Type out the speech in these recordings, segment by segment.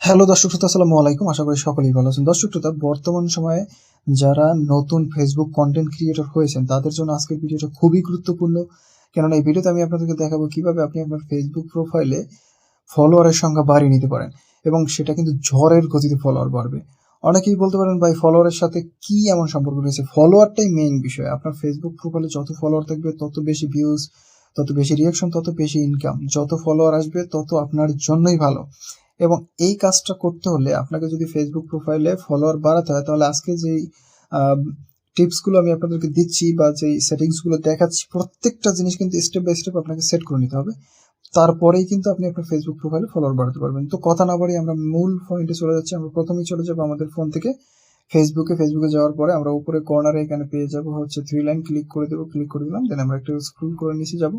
Hello দর্শক শ্রোতা, আসসালামু আলাইকুম। আশা করি সকলেই ভালো আছেন। দর্শক শ্রোতা, বর্তমান সময়ে যারা নতুন ফেসবুক কন্টেন্ট ক্রিয়েটর হয়েছেন, তাদের জন্য আজকের ভিডিওটা খুবই গুরুত্বপূর্ণ। কেননা এই ভিডিওতে আমি আপনাদেরকে দেখাবো কীভাবে আপনি আপনার ফেসবুক প্রোফাইলে ফলোয়ারের সংখ্যা বাড়িয়ে নিতে পারেন এবং সেটা কিন্তু ঝড়ের গতিতে ফলোয়ার বাড়বে। অনেকেই বলতে পারেন, ভাই ফলোয়ারের সাথে কি এমন সম্পর্ক রয়েছে? ফলোয়ারটাই মেইন বিষয়। আপনার ফেসবুক প্রোফাইলে যত ফলোয়ার থাকবে, তত বেশি ভিউজ তত বেশি রিয়াকশন তত বেশি ইনকাম যত ফলোয়ার আসবে, তত আপনার জন্যই ভালো। এবং এই কাজটা করতে হলে আপনাকে যদি ফেসবুক প্রোফাইলে ফলোয়ার বাড়াতে হয়, তাহলে আজকে যেই টিপসগুলো আমি আপনাদেরকে দিচ্ছি বা যেই সেটিংসগুলো দেখাচ্ছি, প্রত্যেকটা জিনিস কিন্তু স্টেপ বাই স্টেপ আপনাকে সেট করে নিতে হবে। তারপরেই কিন্তু আপনি আপনার ফেসবুক প্রোফাইলে ফলোয়ার বাড়াতে পারবেন। তো কথা না বাড়িয়ে আমরা মূল পয়েন্টে চলে যাচ্ছি। আমরা প্রথমেই চলে যাব আমাদের ফোন থেকে। ফেসবুকে ফেসবুকে যাওয়ার পরে আমরা উপরে কর্নারে এখানে পেয়ে যাব হচ্ছে থ্রি লাইন ক্লিক করে দেবো ক্লিক করে দিলাম। দেন আমরা একটু স্ক্রল করে নিচে যাব।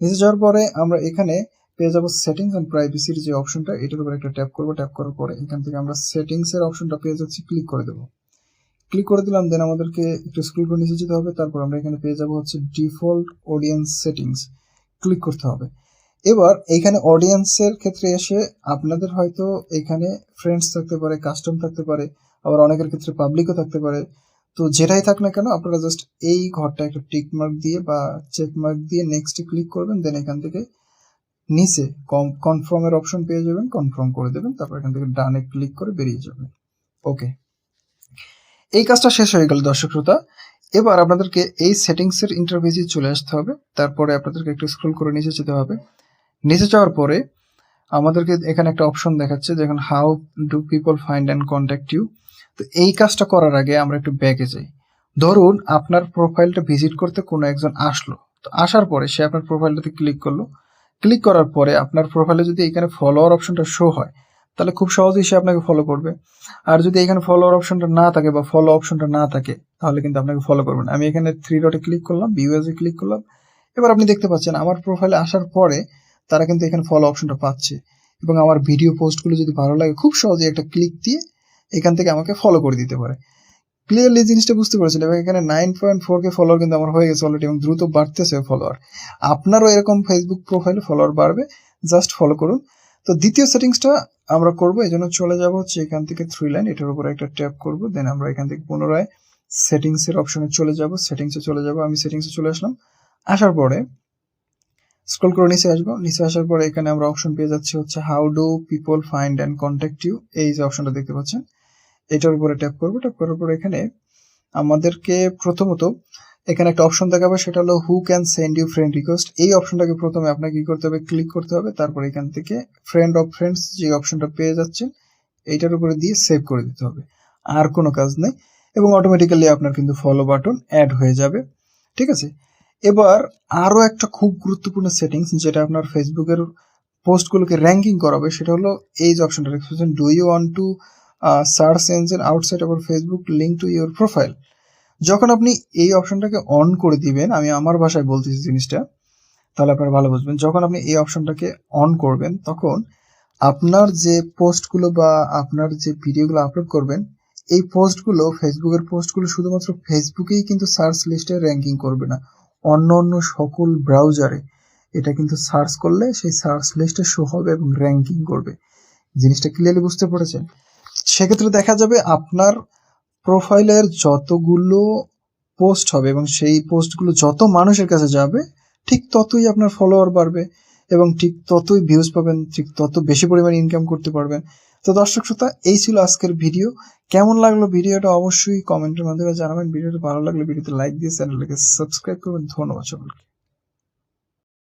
নিচে যাওয়ার পরে আমরা এখানে পেয়ে যাব সেটিংস অ্যান্ড প্রাইভেসির যে অপশনটা এটার উপর একটা ট্যাপ করব ট্যাপ করার পরে এখান থেকে আমরা সেটিংস এর অপশনটা পেয়ে যাচ্ছি ক্লিক করে দেবো। ক্লিক করে দিলাম দেন আমাদেরকে একটু স্ক্রল করে নিচে যেতে হবে, তারপর আমরা এখানে পেয়ে যাব হচ্ছে ডিফল্ট অডিয়েন্স সেটিংস ক্লিক করতে হবে। এবার এইখানে অডিয়েন্সের ক্ষেত্রে এসে আপনাদের হয়তো এখানে ফ্রেন্ডস থাকতে পারে কাস্টম থাকতে পারে, আবার অনেকের ক্ষেত্রে পাবলিকও থাকতে পারে। তো যেটাই থাক না কেন, আপনারা জাস্ট এই ঘরটা একটা টিক মার্ক দিয়ে বা চেক মার্ক দিয়ে নেক্সটে ক্লিক করবেন দেন এখান থেকে নিচে কনফার্মের অপশন পেয়ে যাবেন কনফার্ম করে দেবেন, তারপর এখান থেকে ডানে ক্লিক করে বেরিয়ে যাবেন। ওকে এই কাজটা শেষ হয়ে গেল দর্শক শ্রোতা। এবার আপনাদেরকে এই সেটিংস এর ইন্টারভিউজে চলে আসতে হবে। তারপরে আপনাদেরকে একটু স্ক্রল করে নিচে যেতে হবে। নিচে যাওয়ার পরে আমাদেরকে এখানে একটা অপশন দেখাচ্ছে, দেখুন how do people find and contact you তো এই কাজটা করার আগে আমরা একটু ব্যাকে যাই। ধরুন, আপনার প্রোফাইলটা ভিজিট করতে কোনো একজন আসলো। তো আসার পরে সে আপনার প্রোফাইলটাতে ক্লিক করল। ক্লিক করার পরে আপনার প্রোফাইলে যদি এখানে ফলোয়ার অপশনটা শো হয়, তাহলে খুব সহজেই সে আপনাকে ফলো করবে। আর যদি এখানে ফলোয়ার অপশনটা না থাকে বা ফলো অপশনটা না থাকে, তাহলে কিন্তু আপনাকে ফলো করবে না। আমি এখানে থ্রি ডটে ক্লিক করলাম ভিউএসে ক্লিক করলাম। এবার আপনি দেখতে পাচ্ছেন, আমার প্রোফাইলে আসার পরে তারা কিন্তু এখানে ফলো অপশনটা পাচ্ছে। এবং আমার ভিডিও পোস্টগুলো যদি ভালো লাগে, খুব সহজেই একটা ক্লিক দিয়ে এখান থেকে আমাকে ফলো করে দিতে পারে। ক্লিয়ারলি জিনিসটা বুঝতে পেরেছেন এবং এখানে nine point four K follower কিন্তু আমার হয়ে গেছে অলরেডি এবং দ্রুত বাড়তেছে ফলোয়ার আপনারও এরকম ফেসবুক প্রোফাইলে ফলোয়ার বাড়বে জাস্ট ফলো করুন। তো দ্বিতীয় সেটিংসটা আমরা করব, এই জন্য চলে যাব হচ্ছে এখান থেকে থ্রি লাইন এটার উপরে একটা ট্যাপ করব দেন আমরা এখান থেকে পুনরায় সেটিংস এর অপশনে চলে যাব সেটিংসে চলে যাব, আমি সেটিংসে চলে আসলাম। আসার পরে স্ক্রল করে নিচে আসব, নিচে আসার পরে এখানে আমরা অপশন পেয়ে যাচ্ছি হচ্ছে how do people find and contact you এই যে অপশনটা দেখতে পাচ্ছেন। এটার উপরে ট্যাপ করব। ট্যাপ করার পরে এখানে আমাদেরকে প্রথমত এখানে একটা অপশন দেখাবে, সেটা হলো who can send you friend request এই অপশনটাকে প্রথমে আপনাকে কি করতে হবে? ক্লিক করতে হবে। তারপর এখান থেকে ফ্রেন্ড অফ ফ্রেন্ডস যে অপশনটা পেয়ে যাচ্ছেন, এইটার উপরে দিয়ে সেভ করে দিতে হবে। আর কোনো কাজ নেই। এবং অটোমেটিক্যালি আপনার কিন্তু ফলো বাটন অ্যাড হয়ে যাবে। ঠিক আছে? এবার আরও একটা খুব গুরুত্বপূর্ণ সেটিংস যেটা আপনার ফেসবুকের পোস্টগুলোকে র্যাঙ্কিং করাবে, সেটা হলো এই যে অপশনটা do you want to search engine outside আবার Facebook link to your profile. যখন আপনি এই অপশনটাকে অন করে দিবেন, আমি আমার ভাষায় বলতেছি জিনিসটা, তাহলে আপনারা ভালো বুঝবেন। যখন আপনি এই অপশনটাকে অন করবেন, তখন আপনার যে পোস্টগুলো বা আপনার যে ভিডিওগুলো আপলোড করবেন, এই পোস্টগুলো, ফেসবুকের পোস্টগুলো শুধুমাত্র ফেসবুকেই কিন্তু সার্চ লিস্টে র্যাঙ্কিং করবে না। অন্য অন্য সকল ব্রাউজারে এটা কিন্তু সার্চ করলে সেই সার্চ লিস্টে শো হবে এবং র্যাঙ্কিং করবে। জিনিসটা ক্লিয়ারলি বুঝতে পেরেছেন? সেক্ষেত্রে দেখা যাবে আপনার প্রোফাইলের যতগুলো পোস্ট হবে এবং সেই পোস্টগুলো যত মানুষের কাছে যাবে, ঠিক ততই আপনার ফলোয়ার বাড়বে এবং ঠিক ততই ভিউজ পাবেন, ঠিক তত বেশি পরিমাণে ইনকাম করতে পারবেন। তো দর্শক শ্রোতা, এই ছিল আজকের ভিডিও কেমন লাগল ভিডিওটা অবশ্যই কমেন্টের মাধ্যমে জানাবেন। ভিডিওটা ভালো লাগলে ভিডিওতে লাইক দিয়ে চ্যানেলটাকে সাবস্ক্রাইব করবেন। ধন্যবাদ সকলকে।